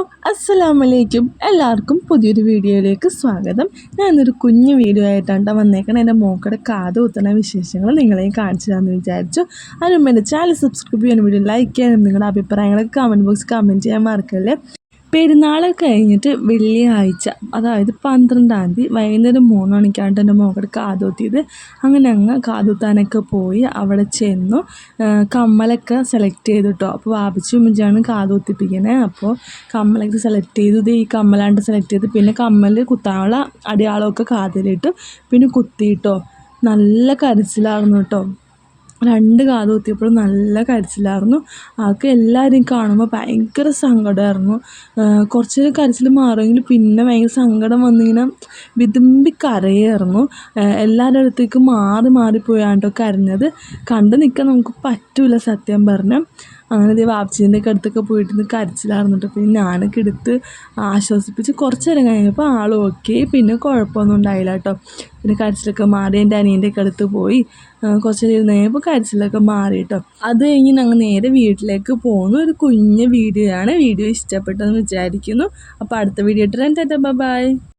Hello അസ്സലാമലൈക്കും. എല്ലാവർക്കും പുതിയൊരു വീഡിയോയിലേക്ക് സ്വാഗതം. ഞാനൊരു കുഞ്ഞു വീഡിയോ ആയിട്ടാണ് വന്നേക്കണം. എന്റെ മോക്കടെ കാത് കുത്തുന്ന വിശേഷങ്ങൾ നിങ്ങളെയും കാണിച്ചു തരാമെന്ന് വിചാരിച്ചു. അതിന് എന്റെ ചാനൽ സബ്സ്ക്രൈബ് ചെയ്യാനും വീഡിയോ ലൈക്ക് ചെയ്യാനും നിങ്ങളുടെ അഭിപ്രായങ്ങളൊക്കെ കമന്റ് ബോക്സ് കമന്റ് ചെയ്യാൻ മറക്കല്ലേ? പെരുന്നാൾ കഴിഞ്ഞിട്ട് വെള്ളിയാഴ്ച അതായത് പന്ത്രണ്ടാം തീയതി വൈകുന്നേരം മൂന്ന് മണിക്കാണ് എന്റെ മോക്കടെ കാതൂത്തിയത്. അങ്ങനെ അങ്ങ് കാതൂത്താനൊക്കെ പോയി അവിടെ ചെന്നു. കമ്മലൊക്കെ സെലക്ട് ചെയ്തു കേട്ടോ അപ്പോൾ വാപിച്ചു ഉമ്മച്ചാണ് കാതൂത്തിപ്പിക്കണേ. അപ്പോൾ കമ്മലൊക്കെ സെലക്ട് ചെയ്തു. ഈ കമ്മലാണ്ട് സെലക്ട് ചെയ്ത് പിന്നെ കമ്മൽ കുത്താനുള്ള അടയാളമൊക്കെ കാതിലിട്ടു. പിന്നെ കുത്തിയിട്ടോ. നല്ല കരച്ചിലായിരുന്നു കേട്ടോ. രണ്ട് കാത് കുത്തിയപ്പോഴും നല്ല കരച്ചിലായിരുന്നു. ആൾക്ക് എല്ലാവരെയും കാണുമ്പോൾ ഭയങ്കര സങ്കടമായിരുന്നു കുറച്ച് കരച്ചിൽ മാറുമെങ്കിൽ പിന്നെ ഭയങ്കര സങ്കടം വന്നിങ്ങനെ വിതുമ്പി കരയായിരുന്നു. എല്ലാവരുടെ അടുത്തേക്ക് മാറി മാറി പോയാണ്ടോ കരഞ്ഞത്. കണ്ടു നിൽക്കാൻ നമുക്ക് പറ്റില്ല സത്യം പറഞ്ഞാൽ അങ്ങനെ ദേ വാപ്ചീന്റെ ഒക്കെ അടുത്തൊക്കെ പോയിട്ട് കരച്ചിലായിരുന്നു പിന്നെ ഞാനൊക്കെ എടുത്ത് ആശ്വസിപ്പിച്ച് കുറച്ച് നേരം കഴിഞ്ഞപ്പോൾ ആൾ ഓക്കെ പിന്നെ കുഴപ്പമൊന്നും ഉണ്ടായില്ല കേട്ടോ പിന്നെ കരച്ചിലൊക്കെ മാറി എന്റെ അനിയന്റെ ഒക്കെ അടുത്ത് പോയി. കുറച്ച് നേരം കഴിഞ്ഞപ്പോൾ കരച്ചിലൊക്കെ മാറി കേട്ടോ അത് കഴിഞ്ഞ് ഞങ്ങൾ നേരെ വീട്ടിലേക്ക് പോകുന്നു. ഒരു കുഞ്ഞ് വീഡിയോ ആണ്. വീഡിയോ ഇഷ്ടപ്പെട്ടെന്ന് വിചാരിക്കുന്നു. അപ്പോൾ അടുത്ത വീഡിയോ ഇട്ടിട്ട് ബൈ